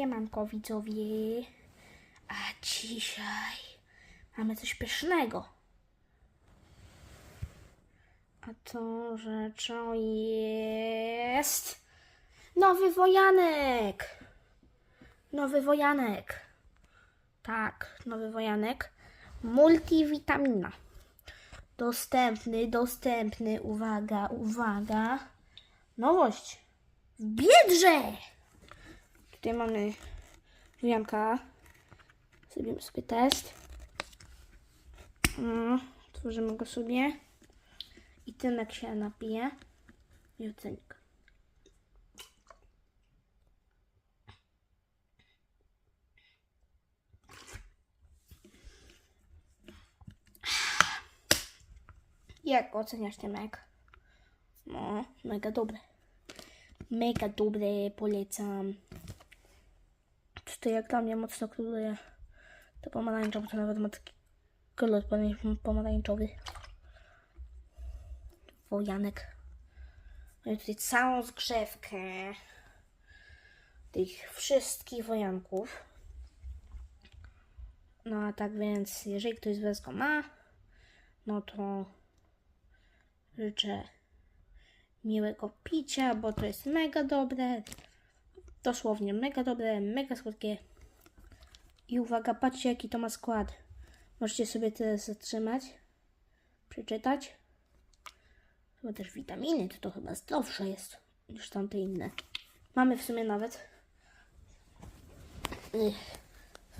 Siemanko widzowie. A dzisiaj mamy coś pysznego. A tą rzeczą jest nowy wojanek. Nowy wojanek. Tak, nowy wojanek. Multivitamina. Dostępny, dostępny, uwaga, uwaga. Nowość. W Biedrze! Tutaj mamy Janka. Zrobimy sobie test. No, tworzymy go sobie. I Tymek się napije. I oceni go. Jak oceniasz Tymek? No, mega dobry. Mega dobre, polecam. Tutaj jak dla mnie mocno króluje to pomarańcza, to nawet ma taki kolor pom- pomarańczowy. Wojanek. Mamy tutaj całą zgrzewkę tych wszystkich wojanków. No a tak więc, jeżeli ktoś z Was go ma, no to życzę miłego picia, bo to jest mega dobre. Dosłownie mega dobre, mega słodkie. I uwaga, patrzcie jaki to ma skład. Możecie sobie teraz zatrzymać, przeczytać. Chyba też witaminy, to, to chyba zdrowsze jest niż tamte inne. Mamy w sumie nawet. Ych,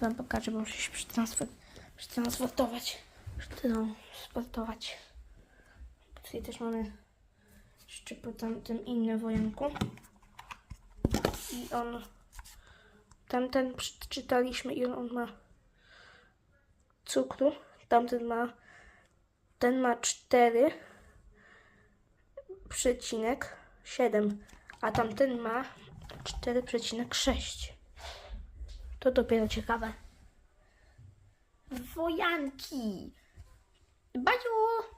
Wam pokażę, bo muszę się przetransfer, przetransportować. Przetransportować. Tutaj też mamy jeszcze po tamtym innym wojanku. I on. Tamten przeczytaliśmy, ile on ma cukru. Tamten ma. Ten ma 4 przecinek 7, a tamten ma 4,6. To dopiero ciekawe. Wojanki! Baju!